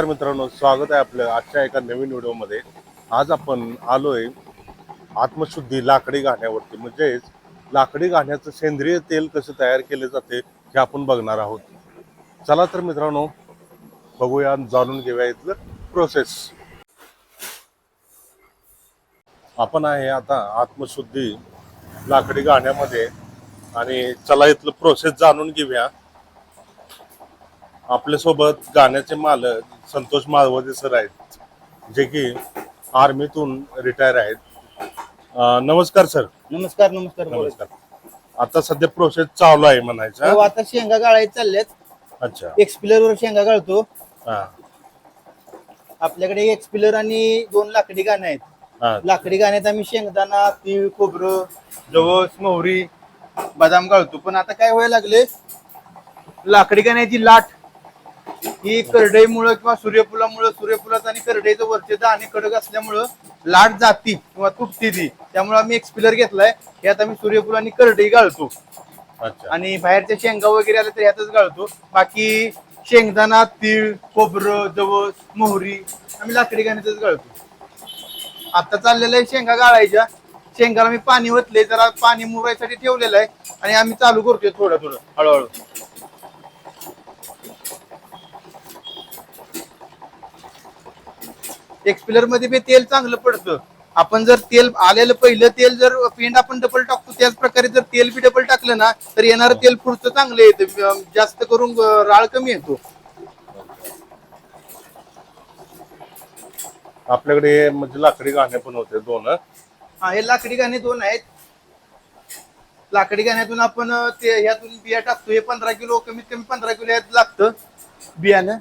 नमस्कार मित्रांनो स्वागत आहे आपलं आजच्या एका नवीन व्हिडिओमध्ये. आज आपण आलोय आत्मशुद्धी लाकडी गाण्यावरती म्हणजेच लाकडी गाण्याचं सेंद्रिय तेल कसं तयार केले जाते हे आपण बघणार आहोत. चला तर मित्रांनो बघूया जाणून घेऊया इथलं प्रोसेस आपण आहे आता आत्मशुद्धी लाकडी गाण्यामध्ये आणि चला इथलं प्रोसेस जाणून घेऊया. आपल्यासोबत गाण्याचे मालक संतोष माळवदे सर आहेत जे की आर्मीतून रिटायर आहेत. अं, नमस्कार सर. नमस्कार नमस्कार बोला. नमस्कार. आता सध्या प्रोसेस चालू आहे हो, म्हणायचं आता शेंगा गाळायला चालल्यात. अच्छा. एक्सपिलर वर शेंगा गाळतो. हा. आपल्याकडे एक्सपिलर आणि दोन लाकडी गाणे आहेत. हा. लाकडी गाण्यात आम्ही शेंगदाणा तीळ खोबरं जवस मोहरी बदाम गाळतो. पण आता काय व्हायला लागले लाकडी गाण्याची लाट ही करडईमुळं किंवा सूर्यफुलामुळं सूर्यफुलाचं आणि करडईचं वरचे दाणे कडक असल्यामुळं लाट जाती किंवा तुटती ती. त्यामुळे आम्ही एक्सपिलर घेतलाय. यात आम्ही सूर्यफुल आणि करडई गाळतो आणि बाहेरच्या शेंगा वगैरे आल्या तर ह्यातच गाळतो बाकी शेंगदाणा तीळ खोबरं जवस मोहरी आम्ही लाकडी गाण्यातच गाळतो आता चाललेलं आहे शेंगा गाळायच्या. शेंगाला मी पाणी ओतले जरा पाणी मुरायसाठी ठेवलेलं आहे. आणि आम्ही चालू करतोय थोडं थोडं हळूहळू. एक्सपिलरमध्ये बी तेल चांगलं पडतं. आपण जर तेल आलेलं पहिलं तेल जर पेंड आपण डबल टाकतो त्याच प्रकारे जर तेल बी डबल टाकलं ना तर येणारं तेल पुढचं चांगलं येतं. जास्त करून राळ कमी येतो. आपल्याकडे म्हणजे लाकडी गाणे पण होते दोन हं? हा लाकडी गाणे दोन आहेत. लाकडी गाण्यातून आपण ते ह्यातून बिया टाकतो. हे पंधरा किलो कमीत कमी पंधरा किलो यात लागतं बियाणं.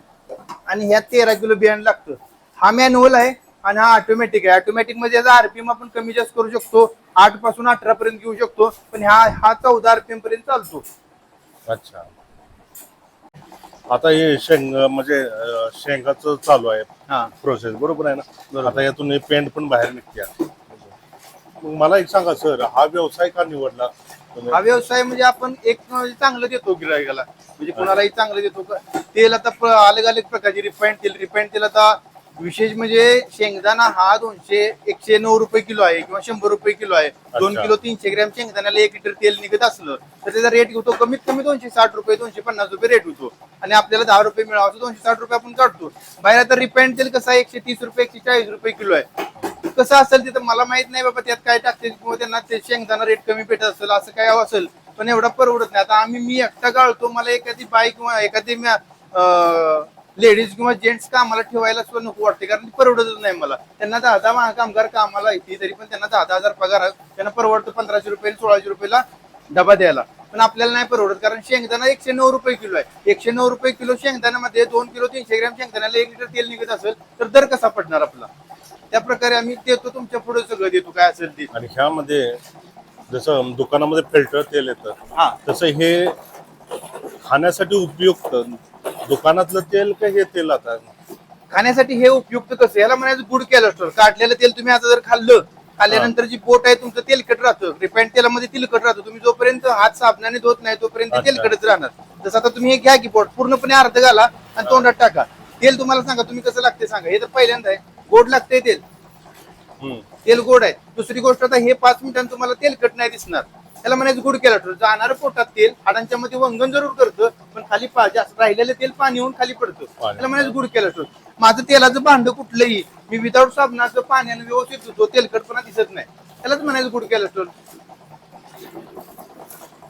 आणि ह्यात तेरा किलो बियाणं लागतं. हा मॅन्युअल आहे आणि हा ऑटोमॅटिक आहे. ऑटोमॅटिकमध्ये याचा आरपीएम आपण कमी जास्त करू शकतो. आठपासून अठरा पर्यंत घेऊ शकतो. पण हा हा चौदा आरपीएम पर्यंत चालतो. अच्छा. आता हे शेंग म्हणजे अं, शेंगाचं चालू आहे हा. प्रोसेस बरोबर आहे ना? आता यातून पेंट पण बाहेर निघते. मग मला एक सांगा सर हा व्यवसाय का निवडला? तुम्ही? हा व्यवसाय म्हणजे आपण एक म्हणजे चांगलं देतो गिरायकाला म्हणजे कोणालाही चांगलं देतो का? तेल आता अलग अलग प्रकारचे रिफाईंड तेल रिफाईंड तेल आता विशेष म्हणजे शेंगदाणा हा दोनशे एकशे नऊ रुपये किलो आहे किंवा शंभर रुपये किलो आहे. दोन. किलो तीनशे ग्रॅम शेंगदाण्याला एक लिटर तेल निघत असलं तर त्याचा रेट होतो कमीत कमी दोनशे साठ रुपये दोनशे पन्नास रुपये रेट होतो. आणि आपल्याला दहा रुपये मिळावं असं दोनशे साठ रुपये आपण काढतो. बाहेर आता रिफाईंड तेल कसं आहे? एकशे तीस रुपये एकशे चाळीस रुपये किलो आहे. कसं असेल तिथं? मला माहीत नाही बाबा त्यात काय टाकते किंवा त्यांना ते शेंगदाणा रेट कमी भेटत असेल असं काय असेल. पण एवढा परवडत नाही. आता आम्ही मी एकटा गाळतो. मला एखादी बाई किंवा एखादी लेडीज किंवा जेंट्स कामाला ठेवायला सुद्धा नको वाटते कारण ती परवडतच नाही मला. त्यांना दहा दहा कामगार कामाला येते तरी पण त्यांना दहा दहा हजार पगार आहे. त्यांना परवडतं पंधराशे रुपये सोळाशे रुपयाला डबा द्यायला. पण आपल्याला नाही परवडत कारण शेंगदाणा एकशे नऊ रुपये किलो आहे. एकशे नऊ रुपये किलो शेंगदाण्यामध्ये दोन किलो तीनशे ग्रॅम शेंगदाण्याला एक लिटर तेल निघत असेल तर दर कसा पडणार आपला? त्या प्रकारे आम्ही देतो तुमच्यापुढे सगळं देतो काय असेल ते. आणि ह्यामध्ये जसं दुकानामध्ये फिल्टर तेल येतं हा. तसं हे खाण्यासाठी उपयुक्त दुकानातलं तेल का हे तेल आता? खाण्यासाठी हे उपयुक्त कसं? याला म्हणायचं गुड कॅलेस्ट्रॉल काढलेलं तेल तुम्ही आता जर खाल्लं खाल्ल्यानंतर जी बोट आहे तुमचं तेलकट राहतं. रिफाईंड तेलामध्ये तेलकट राहतं. तुम्ही जोपर्यंत हात साबणाने धुत नाही तोपर्यंत. तेलकटच राहणार. जसं आता तुम्ही हे घ्या की बोट पूर्णपणे अर्ध घाला आणि तोंडात टाका. तेल तुम्हाला सांगा तुम्ही कसं लागते सांगा? हे तर पहिल्यांदा आहे. गोड लागते तेल. हम्म. तेल गोड आहे. दुसरी गोष्ट आता हे पाच मिनिटांनी तुम्हाला तेलकट नाही दिसणार. त्याला म्हणायचं गुड केलं जाणार पोटात तेल हाडांच्या मध्ये वंगण जरूर करतं पण खाली जास्त राहिलेलं तेल पाणी होऊन खाली पडतं. त्याला म्हणायचं गुड केलं माझं तेलाचं भांड कुठलंही मी विदाऊट साबणाचं पाण्यानं व्यवस्थित धुतो तेलकटपणा दिसत नाही. त्यालाच म्हणायचं गुड केलं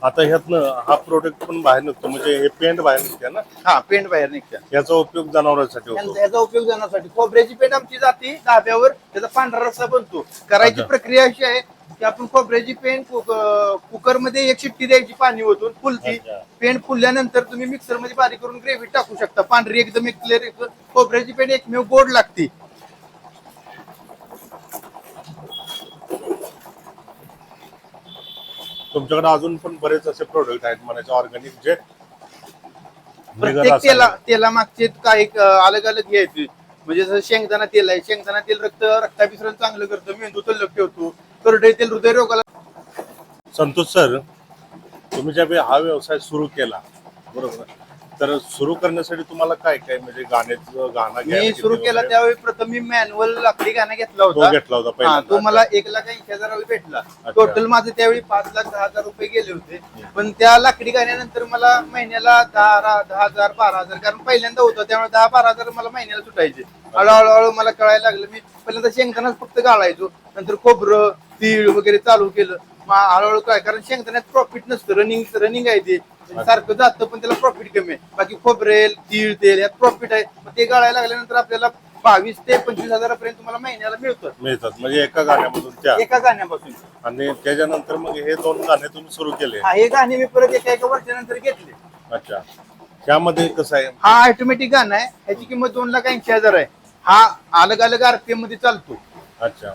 आता ह्यातनं हा प्रोडक्ट पण बाहेर निघतो. म्हणजे हे पेंट बाहेर निघते ना? हा पेंट बाहेर निघत्या याचा उपयोग जनावरांसाठी होतो. याचा उपयोग जाण्यासाठी खोबऱ्याची पेंट आमची जाते धाब्यावर त्याचा पांढरा रस्सा बनतो. करायची अच्छा. प्रक्रिया अशी आहे की आपण खोबऱ्याची पेंट कुकरमध्ये एक शिट्टी द्यायची पाणी ओतून फुलती. अच्छा. पेंट फुलल्यानंतर तुम्ही मिक्सरमध्ये बारीक करून ग्रेव्ही टाकू शकता. पांढरी एकदम एक क्लिअर खोबऱ्याची पेंट एकमेव गोड लागते. तुमच्याकडे अजून पण बरेच असे प्रोडक्ट आहेत म्हणायचे ऑर्गॅनिक जे प्रत्येक. तेला तेला मागचे काही अलग अलग घ्यायचे म्हणजे जसं शेंगदाणा तेल आहे. शेंगदाणा तेल रक्त रक्ताभिसरण चांगलं करतं. मेंदू तल्लक ठेवतो. करडई तेल हृदय रोगाला संतोष सर तुम्ही ज्यावेळी हा व्यवसाय सुरू केला बरोबर. तर सुरू करण्यासाठी तुम्हाला काय काय म्हणजे गाण्याचं गाणं मी घ्यायला सुरू किती केला वगैरे? त्यावेळी प्रथम मी मॅन्युअल लाकडी गाणं घेतला तो होता घेतला होता हा. तो मला एक लाख ऐंशी हजाराला भेटला. टोटल माझे त्यावेळी पाच लाख दहा हजार रुपये गेले होते पण त्या लाकडी गाण्यानंतर मला महिन्याला दहा रा- दहा हजार बारा हजार कारण पहिल्यांदा होतं त्यामुळे दहा बारा हजार मला महिन्याला सुटायचे हळूहळू हळू मला कळायला लागलं मी पहिल्यांदा शेंगदाणाच फक्त गाळायचो नंतर खोबरं तीळ वगैरे चालू केलं. मग हळूहळू काय कारण शेंगदाण्यात प्रॉफिट नसतं रनिंग रनिंग आहे ते. सारखं जातं पण त्याला प्रॉफिट कमी आहे. बाकी खोबरेल तीळ तेल यात प्रॉफिट आहे. मग ते गाळायला लागल्यानंतर आपल्याला बावीस ते पंचवीस हजारापर्यंत तुम्हाला महिन्याला मिळतं. मिळतात. म्हणजे एका गाण्यामधून त्या. एका गाण्यापासून. आणि त्याच्यानंतर मग हे दोन गाणे तुम्ही सुरू केले. हा हे गाणे मी परत एका एका वर्षानंतर घेतले. अच्छा. त्यामध्ये कसं आहे? हा ऑटोमॅटिक गाणं आहे. ह्याची किंमत दोन लाख ऐंशी हजार आहे. हा अलग अलग आरपीएममध्ये चालतो अच्छा.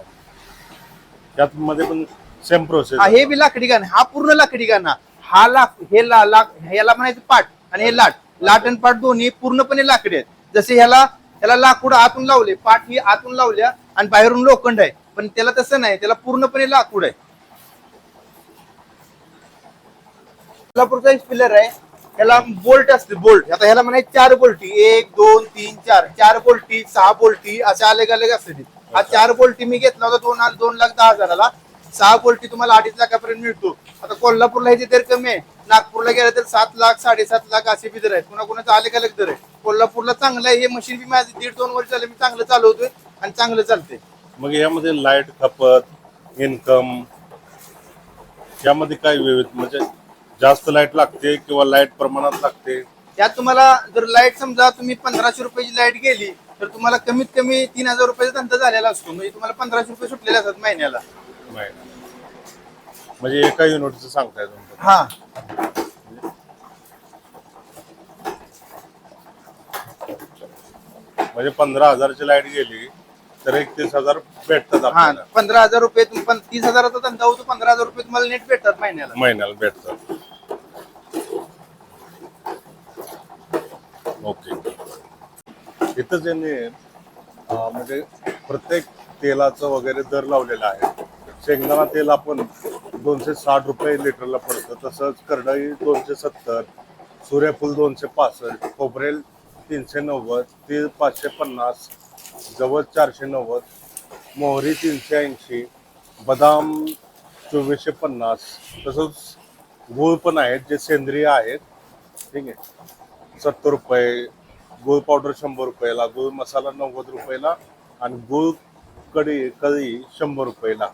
त्यात मध्ये पण सेम प्रोसेस हा हे बी लाकडी गाणं हा पूर्ण लाकडी गाणं. हा लाक हे ला लाक ह्याला म्हणायचं पाट आणि हे लाट. लाट आणि पाट दोन्ही पूर्णपणे लाकडी आहेत. जसे ह्याला ह्याला लाकूड आतून लावले पाट ही आतून लावल्या आणि बाहेरून लोखंड आहे. पण त्याला तसं नाही त्याला पूर्णपणे लाकूड आहे. कोल्हापूरचा पिलर आहे. ह्याला बोल्ट असते बोल्ट. आता ह्याला म्हणायचं चार बोल्टी. एक दोन तीन चार. चार बोल्टी सहा बोल्टी अशा अलग अलग असते. हा चार बोल्टी मी घेतला होता दोन दोन लाख दहा हजाराला. सहा बोल्टी तुम्हाला अडीच लाखापर्यंत मिळतो. आता कोल्हापूरला ह्याचे दर कमी आहे. नागपूरला गेलं तर सात लाख साडेसात लाख असे बी दर आहेत. कुणा कुणाचा अलग अलग दर आहे. कोल्हापूरला चांगलं आहे. हे मशीन बी माझे दीड दोन वर्ष झाले मी चांगलं चालवतोय आणि चांगलं चालते मग यामध्ये लाइट खपत इन्कम यामध्ये काय विविध म्हणजे जास्त लाइट लागते किंवा लाइट प्रमाणात लागते? त्यात तुम्हाला जर लाइट समजा तुम्ही पंधराशे रुपयाची लाइट गेली तर तुम्हाला कमीत कमी तीन हजार रुपयाचा धंदा झालेला असतो. म्हणजे तुम्हाला पंधराशे रुपये सुटलेले असतात महिन्याला. नाही. म्हणजे एका युनिटचं सांगताय तुम्ही. हा. म्हणजे पंधरा हजारची लाइट गेली तर एकतीस हजार भेटतात हा आपल्याला. पंधरा हजार रुपये तुम- पण तीस हजाराचा धंदा होतो पंधरा हजार रुपये तुम्हाला नेट भेटतात महिन्याला. महिन्याला भेटतात. ओके. इथं ज्यांनी अं, म्हणजे प्रत्येक तेलाचं वगैरे दर लावलेला आहे. शेंगदाणा तेल आपण दोनशे साठ रुपये लिटरला पडतं तसंच करडई दोनशे सत्तर सूर्यफूल दोनशे पासष्ट खोबरेल तीनशे नव्वद तीळ पाचशे पन्नास जवळ चारशे नव्वद मोहरी तीनशे ऐंशी बदाम चोवीसशे पन्नास तसंच गूळ पण आहेत जे सेंद्रिय आहेत. ठीक आहे. सत्तर रुपये गूळ पावडर शंभर रुपयाला गूळ मसाला नव्वद रुपयाला आणि गूळ कढी कळी शंभर रुपयाला.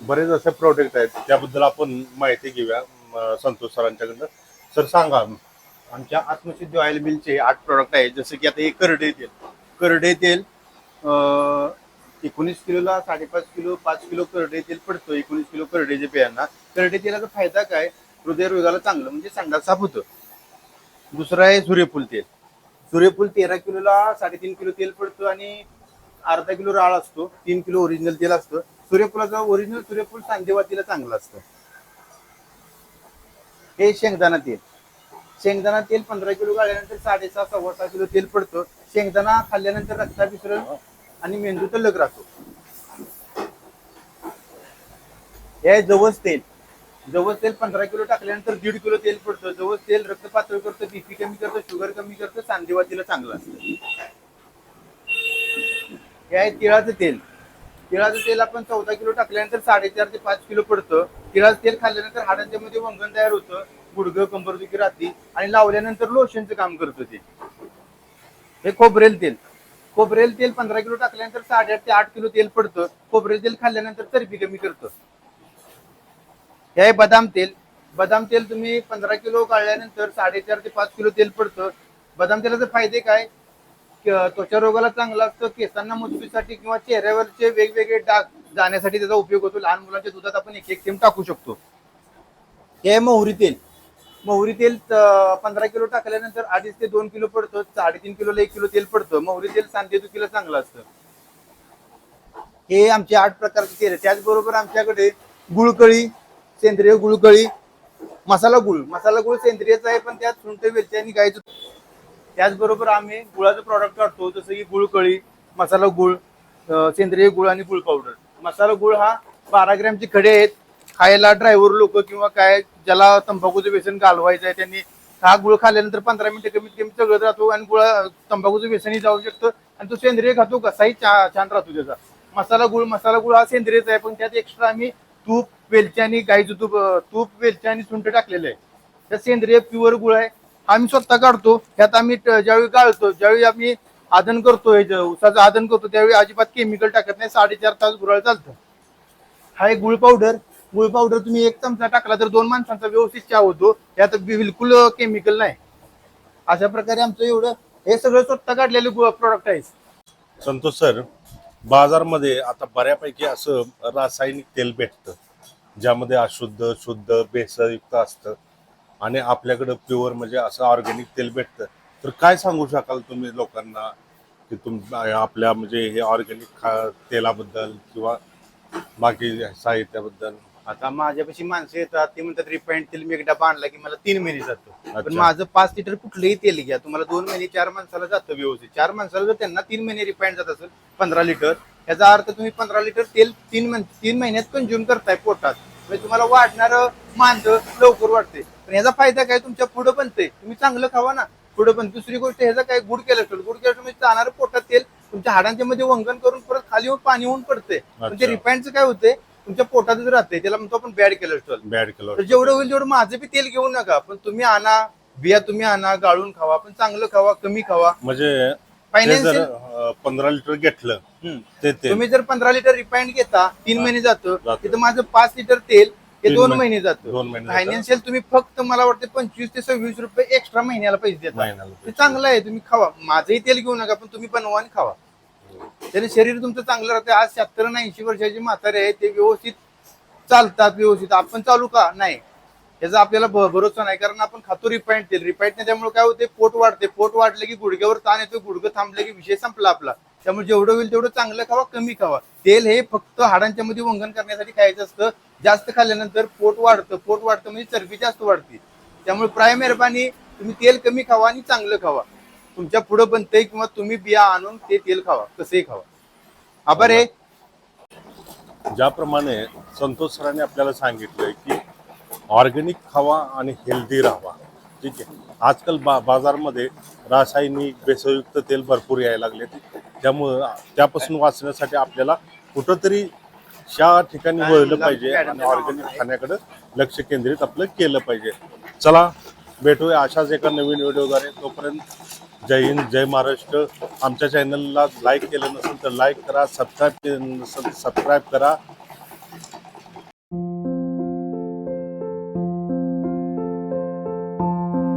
बरेच असे प्रोडक्ट आहेत त्याबद्दल आपण माहिती घेऊया संतोष सरांच्याकडनं. सर सांगा. आमच्या आत्मसिद्धी ऑइल मिलचे आठ प्रोडक्ट आहेत जसं की आता हे करडे तेल. करडे तेल एकोणीस किलोला साडेपाच किलो पाच किलो करडे तेल पडतो एकोणीस किलो करडेच्या पेयांना करडे तेलाचा फायदा काय? हृदयरोगाला चांगलं म्हणजे संडास साफ होतं. दुसरं आहे सूर्यफूल तेल. सूर्यफूल तेरा किलोला साडेतीन किलो तेल पडतो आणि अर्धा किलो राळ असतो तीन किलो ओरिजिनल तेल असतं. सूर्यफुलाचा ओरिजिनल सूर्यफूल सांधेवातीला चांगलं असतं. हे शेंगदाणा तेल. शेंगदाणा तेल पंधरा किलो गाळल्यानंतर साडेसहा सव्वा सहा किलो तेल पडतं. शेंगदाणा खाल्ल्यानंतर रक्ताभिसरण आणि मेंदू तल्लक राहतो. हे आहे जवस तेल. जवस तेल पंधरा किलो टाकल्यानंतर दीड किलो तेल पडतं. जवस तेल रक्त पातळ करतं बीपी कमी करतं शुगर कमी करतं सांधेवातीला चांगलं असतं. हे आहे तिळाचं तेल. तिळाचं तेल आपण चौदा किलो टाकल्यानंतर साडेचार ते पाच किलो पडतं. तिळाचं तेल खाल्ल्यानंतर हाडांच्या मध्ये वंगण तयार होतं. गुडघं कंबरदुखी राहते आणि लावल्यानंतर लोशनचं काम करतं ते. हे खोबरेल तेल. खोबरेल तेल पंधरा किलो टाकल्यानंतर साडेआठ ते आठ किलो तेल पडतं. खोबरेल तेल खाल्ल्यानंतर चरबी कमी करतं. हे आहे बदाम तेल. बदाम तेल तुम्ही पंधरा किलो काढल्यानंतर साडेचार ते पाच किलो तेल पडतं. बदाम तेलाचे फायदे काय? त्वचा रोगाला चांगलं असतं केसांना मजबूतीसाठी किंवा चेहऱ्यावरचे वेगवेगळे डाग जाण्यासाठी त्याचा उपयोग होतो. लहान मुलांच्या दुधात आपण एक एक थेंब टाकू शकतो. हे आहे मोहरी तेल. मोहरी तेल पंधरा किलो टाकल्यानंतर अडीच ते दोन किलो पडतं साडेतीन किलोला एक किलो तेल पडतं. मोहरी तेल सांधेदुखीला चांगलं असतं. हे आमचे आठ प्रकारचे तेल त्याचबरोबर आमच्याकडे गुळकळी सेंद्रिय गुळकळी मसाला गुळ. मसाला गुळ सेंद्रियच आहे पण त्यात सुंठ वेलची आणि गायचं त्याचबरोबर आम्ही गुळाचं प्रॉडक्ट काढतो जसं की गुळकळी मसाला गुळ सेंद्रिय गुळ आणि गुळ पावडर मसाला गुळ हा बारा ग्रॅमचे खडे आहेत. खायला ड्रायव्हर लोक किंवा काय ज्याला तंबाखूचं व्यसन घालवायचं आहे त्यांनी हा गुळ खाल्ल्यानंतर पंधरा मिनिटं कमीत कमी सगळं राहतो आणि गुळ तंबाखूचं व्यसनही जाऊ शकतं. आणि तो सेंद्रिय खातो कसाही छान राहतो त्याचा. मसाला गुळ मसाला गुळ हा सेंद्रियच आहे पण त्यात एक्स्ट्रा आम्ही तूप वेलची आणि गाईचं तूप तूप वेलची आणि सुंठ टाकलेलं आहे. त्यात सेंद्रिय प्युअर गुळ आहे. आम्ही स्वतः काढतो. त्यात आम्ही ज्यावेळी गाळतो ज्यावेळी आम्ही आदन करतो हे उसाचं आदन करतो त्यावेळी अजिबात केमिकल टाकत नाही. साडेचार तास गुराळ चालतं. हा एक गुळ पावडर गुळ पावडर तुम्ही एक चमचा टाकला तर दोन माणसांचा व्यवस्थित चहा होतो. यात बिलकुल केमिकल नाही. अशा प्रकारे आमचं एवढं हे सगळं स्वतः काढलेले प्रोडक्ट आहे. संतोष सर बाजारमध्ये आता बऱ्यापैकी असं रासायनिक तेल भेटतं ज्यामध्ये अशुद्ध शुद्ध भेसळयुक्त असतं आणि आपल्याकडं प्युअर म्हणजे असं ऑर्गॅनिक तेल भेटतं. तर काय सांगू शकाल तुम्ही लोकांना की तुम आपल्या म्हणजे हे ऑर्गॅनिक खा तेलाबद्दल किंवा बाकी साहित्याबद्दल? आता माझ्यापाशी माणसं येतात ते म्हणतात रिफाईंड तेल मी एक डबा आणला की मला तीन महिने जातो. पण अच्छा. माझं पाच लिटर कुठलंही तेल घ्या तुम्हाला दोन महिने चार माणसाला जातं व्यवस्थित. चार माणसाला जर त्यांना तीन महिने रिफाईंड जात असेल पंधरा लिटर याचा अर्थ तुम्ही पंधरा लिटर तेल तीन महिन- तीन महिन्यात कंझ्युम करताय पोटात. म्हणजे तुम्हाला वाढणार मांद लवकर वाढते पण याचा फायदा काय तुमच्या पुढं बनते तुम्ही चांगलं खावा ना. पुढं पण दुसरी गोष्ट ह्याचा काय गुड केलेस्ट्रॉल गुड केलेस्ट्रॉल म्हणजे जाणार पोटात तेल तुमच्या हाडांच्या मध्ये वंगण करून परत खाली येऊन पाणी होऊन पडते पण ते अच्छा. रिफाईंडचं काय होते तुमच्या पोटातच राहते त्याला म्हणतो आपण बॅड केलेस्ट्रॉल बॅड कलर तर जेवढं होईल तेवढं माझं बी तेल घेऊ नका. पण तुम्ही आणा बिया तुम्ही आणा गाळून खावा पण चांगलं खावा कमी खावा. म्हणजे ते फायनान्शियल जर पंधरा लिटर घेतलं ते तेल. तुम्ही जर पंधरा लिटर रिफाईंड घेता तीन हा. महिने जातं. जातं. तिथं माझं पाच लिटर तेल हे तीन दोन महिने- महिने जातं. दोन महिने जातं. फायनान्शियल तुम्ही फक्त मला वाटतं पंचवीस ते सव्वीस रुपये एक्स्ट्रा महिन्याला पैसे देता. महिन्याला ते पैसे. चांगलं आहे तुम्ही खावा. माझंही तेल घेऊ नका पण तुम्ही बनवा आणि खावा. त्याने शरीर तुमचं चांगलं राहते. आज शहात्तर आणि ऐंशी वर्षाची म्हातारे आहे ते व्यवस्थित चालतात व्यवस्थित. आपण चालू का? नाही. याचा आपल्याला भरोसा नाही. कारण आपण खातो रिफाईंड तेल. रिफाईंड त्यामुळे काय होते पोट वाढते पोट वाढले की गुडघ्यावर ताण येतो गुडघं थांबले की विषय संपला आपला. त्यामुळे जेवढं होईल तेवढं चांगलं खावा कमी खावा. तेल हे फक्त हाडांच्या मध्ये वंगण करण्यासाठी खायचं असतं. जास्त खाल्ल्यानंतर पोट वाढतं. पोट वाढतं म्हणजे चरबी जास्त वाढते. त्यामुळे प्राय मेहरबानी तुम्ही तेल कमी खावा आणि चांगलं खावा. तुमच्या पुढं बनतंय किंवा तुम्ही बिया आणून ते तेल खावा कसंही खावा. आभार आहे. ज्याप्रमाणे संतोष सरांनी आपल्याला सांगितलंय की ऑर्गॅनिक खावा आणि हेल्दी राहावा. ठीक आहे? आजकाल बा बाजारमध्ये रासायनिक भेसळयुक्त तेल भरपूर यायला लागले. त्यामुळं त्यापासून वाचण्यासाठी आपल्याला कुठंतरी त्या ठिकाणी वळलं पाहिजे आणि ऑर्गॅनिक खाण्याकडे लक्ष केंद्रित आपलं केलं पाहिजे. चला भेटूया अशाच एका नवीन व्हिडिओद्वारे. तोपर्यंत जय हिंद जय महाराष्ट्र. आमच्या चॅनलला लाईक केलं नसेल तर लाईक करा सबस्क्राईब केलं नसेल तर सबस्क्राईब करा.